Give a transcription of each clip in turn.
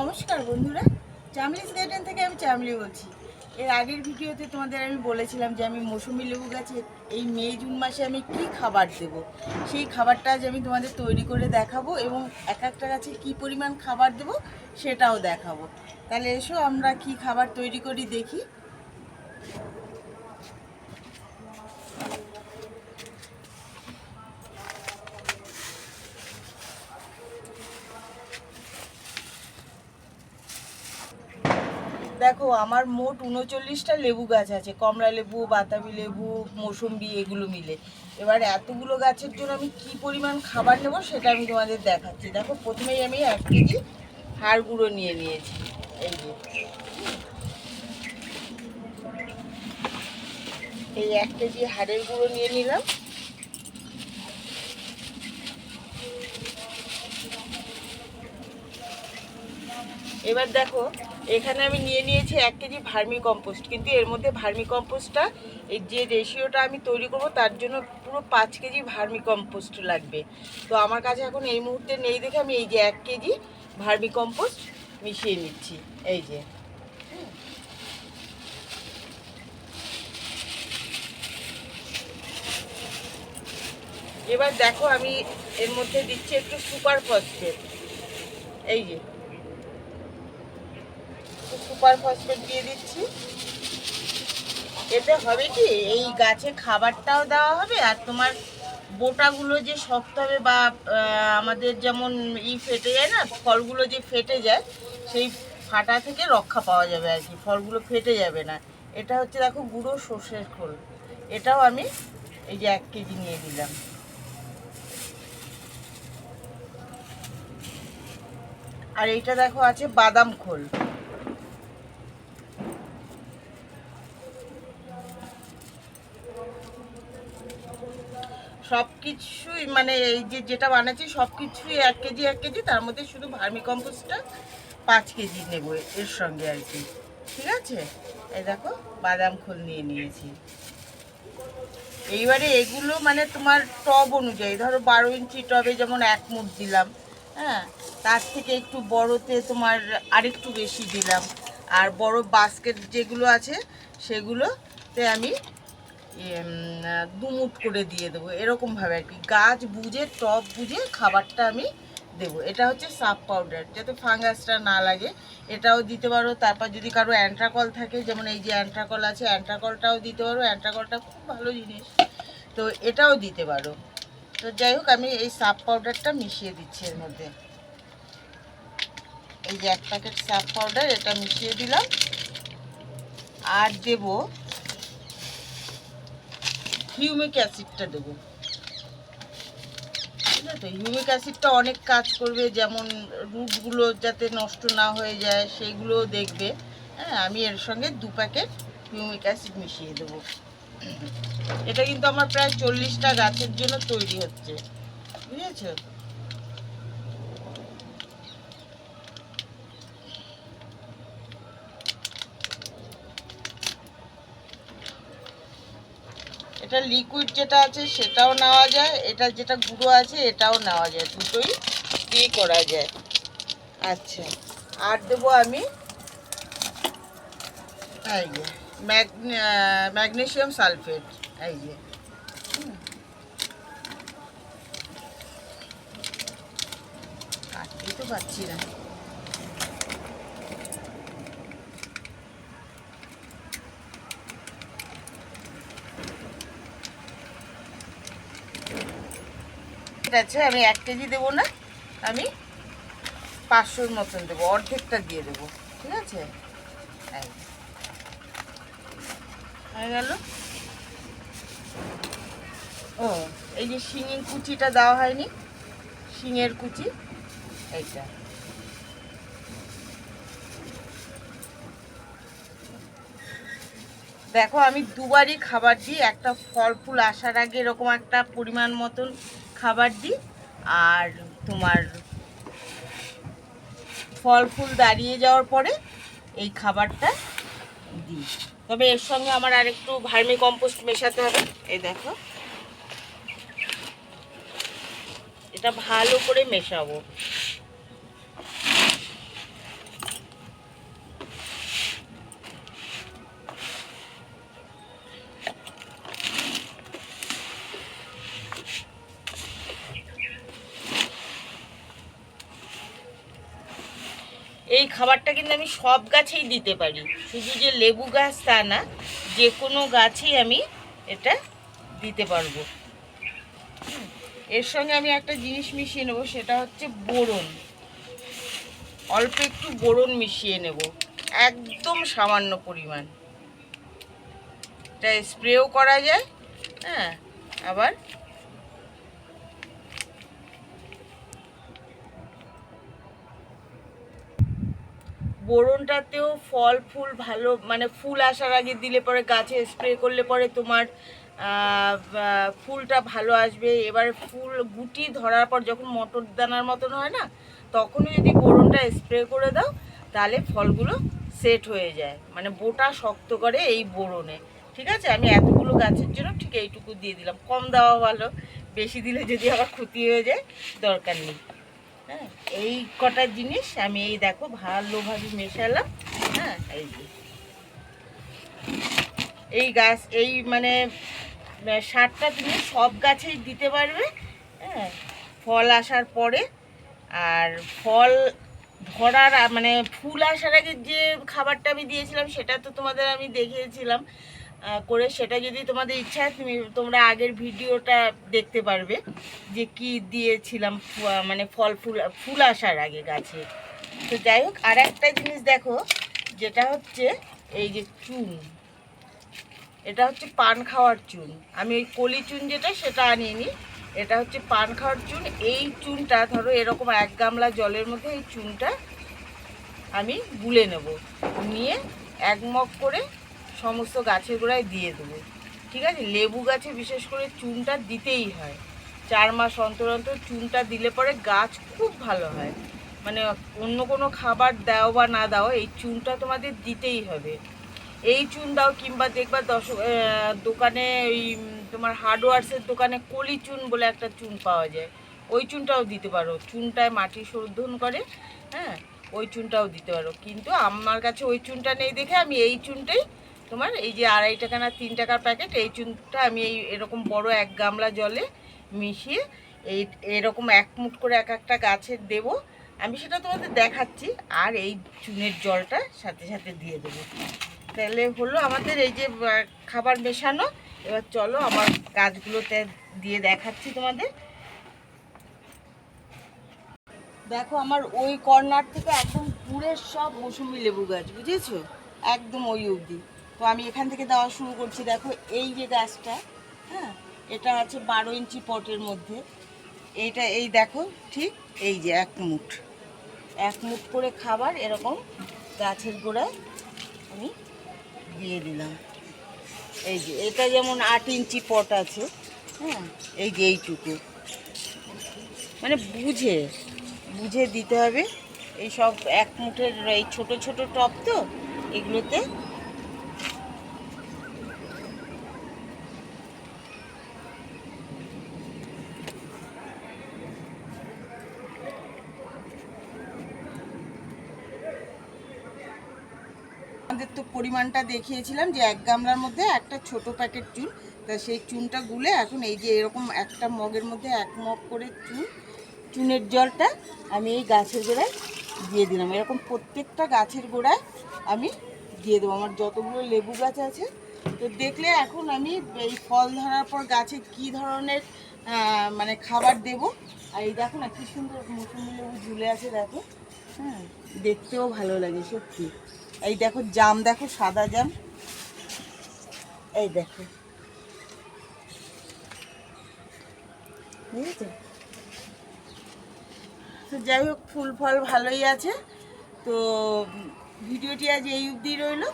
নমস্কার বন্ধুরা, চামলিস গার্ডেন থেকে আমি চামলি বলছি। এর আগের ভিডিওতে তোমাদের আমি বলেছিলাম যে আমি মৌসুমি লেবু গাছে এই মে, জুন মাসে আমি কি খাবার দেব? সেই খাবারটা আজ আমি তোমাদের তৈরি করে দেখাবো এবং এক একটা গাছে কি পরিমাণ খাবার দেব সেটাও দেখাবো। তাহলে এসো আমরা কি খাবার তৈরি করি দেখি। দেখো, আমার মোট উনচল্লিশটা লেবু গাছ আছে, কমলা লেবু, বাতাবি লেবু, মৌসুম্বি, এগুলো মিলে। এবার এতগুলো গাছের জন্য আমি কি পরিমাণ খাবার নেব সেটা আমি তোমাদের দেখাচ্ছি। দেখো, প্রথমেই আমি এক কেজি হাড় গুঁড়ো নিয়ে নিয়েছি। এই যে। এই এক কেজি হাড়ের গুঁড়ো নিয়ে নিলাম। এবার দেখো এখানে আমি নিয়ে নিয়েছি এক কেজি ভার্মি কম্পোস্ট কিন্তু এর মধ্যে ভার্মি কম্পোস্টটা এই যে রেশিওটা আমি তৈরি করব, তার জন্য পুরো পাঁচ কেজি ভার্মি কম্পোস্ট লাগবে। তো আমার কাছে এখন এই মুহূর্তে নেই দেখে আমি এই যে এক কেজি ভার্মি কম্পোস্ট মিশিয়ে নিচ্ছি, এই যে। এবার দেখো আমি এর মধ্যে দিচ্ছি একটু সুপার ফসফেট, এই যে। সুপার ফসফেট দিয়ে দিচ্ছি। এতে হবে কি, এই গাছে খাবারটাও দেওয়া হবে আর তোমার বোটাগুলো যে শক্ত হবে বা আমাদের যেমন ই ফেটে যায় না, ফলগুলো যে ফেটে যায়, সেই ফাটা থেকে রক্ষা পাওয়া যাবে আর কি, ফলগুলো ফেটে যাবে না। এটা হচ্ছে দেখো গুঁড়ো সর্ষের খোল। এটাও আমি এই যে এক কেজি নিয়ে দিলাম আর এইটা দেখো আছে বাদাম খোল। সব কিছুই মানে এই যে যেটা বানাচ্ছি সব কিছুই এক কেজি এক কেজি, তার মধ্যে শুধু ভার্মি কম্পোস্টটা পাঁচ কেজি নেব এর সঙ্গে আর কি। ঠিক আছে? এই দেখো, বাদাম খোল নিয়ে নিয়েছি। এইবারে এগুলো মানে তোমার টব অনুযায়ী, ধরো বারো ইঞ্চি টবে যেমন এক মুঠ দিলাম হ্যাঁ? তার থেকে একটু বড়তে তোমার আরেকটু বেশি দিলাম। আর বড় বাস্কেট যেগুলো আছে, সেগুলোতে আমি দুমুট করে দিয়ে দেবো এরকমভাবে আর কি। গাছ বুঝে টপ বুঝে খাবারটা আমি দেবো। এটা হচ্ছে সাপ পাউডার, যাতে ফাঙ্গাসটা না লাগে। এটাও দিতে পারো। তারপর যদি কারও অ্যান্ট্রাকল থাকে, যেমন এই যে অ্যান্ট্রাকল আছে, অ্যান্ট্রাকলটাও দিতে পারো। অ্যান্ট্রাকলটা খুব ভালো জিনিস। তো এটাও দিতে পারো। তো যাই হোক, আমি এই সাপ পাউডারটা মিশিয়ে দিচ্ছি এর মধ্যে। এই যে এক প্যাকেট সাপ পাউডার, এটা মিশিয়ে দিলাম। আর দেবো হিউমিক অ্যাসিডটা দেবো। আছে হিউমিক অ্যাসিডটা অনেক কাজ করবে, যেমন রুটগুলো যাতে নষ্ট না হয়ে যায় সেইগুলোও দেখবে। হ্যাঁ আমি এর সঙ্গে দু প্যাকেট হিউমিক অ্যাসিড মিশিয়ে দেবো। এটা কিন্তু আমার প্রায় চল্লিশটা গাছের জন্য তৈরি হচ্ছে। বুঝেছ? এটা লিকুইড যেটা আছে সেটাও নেওয়া যায়, এটা যেটা গুঁড়ো আছে এটাও নেওয়া যায়, দুটোই দিয়ে করা যায় আচ্ছা আর দেবো আমি এই যে ম্যাগনেশিয়াম সালফেট, এই যে হুম। কাটতেই তো পাচ্ছি না ঠিক আছে, আমি এক কেজি দেবো না, আমি পাঁচশোর মতন দেবো, অর্ধেকটা দিয়ে দেবো, ঠিক আছে? হয়ে গেল। ও, এই যে শিঙের কুচিটা দেওয়া হয়নি, শিঙের কুচি, এইটা। দেখো, আমি দুবারই খাবার দিই, একটা ফল ফুল আসার আগে এরকম একটা পরিমাণ মতন খাবার দিই, আর তোমার ফল ফুল দাঁড়িয়ে যাওয়ার পরে এই খাবারটা দিই। তবে এর সঙ্গে আমার আর একটু ভার্মি কম্পোস্ট মেশাতে হবে, এই দেখো। এটা ভালো করে মেশাবো। এই খাবারটা কিন্তু আমি সব গাছেই দিতে পারি। শুধু যে লেবু গাছ তা না, যে কোনো গাছেই আমি এটা দিতে পারব। এর সঙ্গে আমি একটা জিনিস মিশিয়ে নেব, সেটা হচ্ছে বোরন। অল্প একটু বোরন মিশিয়ে নেব, একদম সামান্য পরিমাণ। এটা স্প্রেও করা যায় হ্যাঁ আবার বোরনটাতেও ফল, ফুল ভালো মানে ফুল আসার আগে দিলে পরে গাছে স্প্রে করলে পরে তোমার ফুলটা ভালো আসবে। এবার ফুল গুটি ধরার পর যখন মটর দানার মতন হয় না, তখনই যদি বোরনটা স্প্রে করে দাও, তাহলে ফলগুলো সেট হয়ে যায়। মানে বোটা শক্ত করে এই বোরনে। ঠিক আছে? আমি এতগুলো গাছের জন্য ঠিক এইটুকু দিয়ে দিলাম। কম দেওয়া ভালো। বেশি দিলে যদি আবার ক্ষতি হয়ে যায়, দরকার নেই। হ্যাঁ এই কটা জিনিস আমি এই দেখো ভালোভাবে মেশালাম হ্যাঁ এই গাছ, এই মানে সারটা তুমি সব গাছেই দিতে পারবে হ্যাঁ ফল আসার পরে। আর ফল ধরার মানে ফুল আসার আগে যে খাবারটা আমি দিয়েছিলাম, সেটা তো তোমাদের আমি দেখিয়েছিলাম। করে সেটা যদি তোমাদের ইচ্ছা হয়, তুমি তোমরা আগের ভিডিওটা দেখতে পারবে যে কি দিয়েছিলাম মানে ফল, ফুল ফুল আসার আগে গাছে। তো যাই হোক, আর একটা জিনিস দেখো, যেটা হচ্ছে এই যে চুন। এটা হচ্ছে পান খাওয়ার চুন। আমি ওই কলি চুন যেটা, সেটা আনিনি এটা হচ্ছে পান খাওয়ার চুন। এই চুনটা, ধরো, এরকম এক গামলা জলের মধ্যে এই চুনটা আমি গুলে নেব। নিয়ে এক মগ করে সমস্ত গাছের গোড়ায় দিয়ে দেবো। ঠিক আছে? লেবু গাছে বিশেষ করে চুনটা দিতেই হয়। চার মাস অন্তর অন্তর চুনটা দিলে পরে গাছ খুব ভালো হয়। মানে অন্য কোনো খাবার দাও বা না দাও, এই চুনটা তোমাদের দিতেই হবে। এই চুন দাও কিংবা দেখবা দশ দোকানে ওই তোমার হার্ডওয়ার্সের দোকানে কলি চুন বলে একটা চুন পাওয়া যায়। ওই চুনটাও দিতে পারো। চুনটায় মাটি শোধন করে হ্যাঁ? ওই চুনটাও দিতে পারো। কিন্তু আমার কাছে ওই চুনটা নেই দেখে আমি এই চুনটাই তোমার, এই যে আড়াই টাকা না তিন টাকার প্যাকেট, এই চুনটা আমি এই এরকম বড় এক গামলা জলে মিশিয়ে এই এরকম এক মুঠ করে এক একটা গাছের দেব। আমি সেটা তোমাদের দেখাচ্ছি, আর এই চুনের জলটা সাথে সাথে দিয়ে দেবো। তাহলে হলো আমাদের এই যে খাবার মেশানো, এবার চলো আমার গাছগুলোতে দিয়ে দেখাচ্ছি তোমাদের। দেখো আমার ওই কর্নার থেকে একদম পুরের সব মৌসুমি লেবু গাছ, বুঝেছ? একদম ওই অবধি। তো আমি এখান থেকে দেওয়া শুরু করছি। দেখো, এই যে গাছটা হ্যাঁ এটা আছে বারো ইঞ্চি পটের মধ্যে। এইটা, এই দেখো, ঠিক এই যে এক মুঠ। এক মুঠ করে খাবার এরকম গাছের গোড়ায় আমি দিয়ে দিলাম। এই যে, এটা যেমন আট ইঞ্চি পট আছে হ্যাঁ এই যে এইটুকু। মানে বুঝে বুঝে দিতে হবে। এই সব এক মুঠের, এই ছোট ছোট টপ তো, এগুলোতে আমাদের তো পরিমাণটা দেখিয়েছিলাম যে এক গামলার মধ্যে একটা ছোট প্যাকেট চুন। তা সেই চুনটা গুলে এখন এই যে এরকম একটা মগের মধ্যে এক মগ করে চুন, চুনের জলটা আমি এই গাছের গোড়ায় দিয়ে দিলাম। এরকম প্রত্যেকটা গাছের গোড়ায় আমি দিয়ে দেবো। আমার যতগুলো লেবু গাছ আছে, তো দেখলে এখন আমি এই ফল ধরার পর গাছে কি ধরনের মানে খাবার দেব। আর এই দেখো না, কি সুন্দর মৌসুমি লেবু ঝুলে আছে, দেখো। হ্যাঁ দেখতেও ভালো লাগে সত্যি। এই দেখো, জাম দেখো, সাদা জাম। এই দেখো। তো যাই হোক, ফুল ফল ভালোই আছে। তো ভিডিওটি আজ এই অবধি রইল।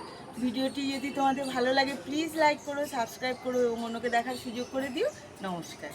ভিডিওটি যদি তোমাদের ভালো লাগে প্লিজ লাইক করো সাবস্ক্রাইব করো এবং অন্যকে দেখার সুযোগ করে দিও। নমস্কার।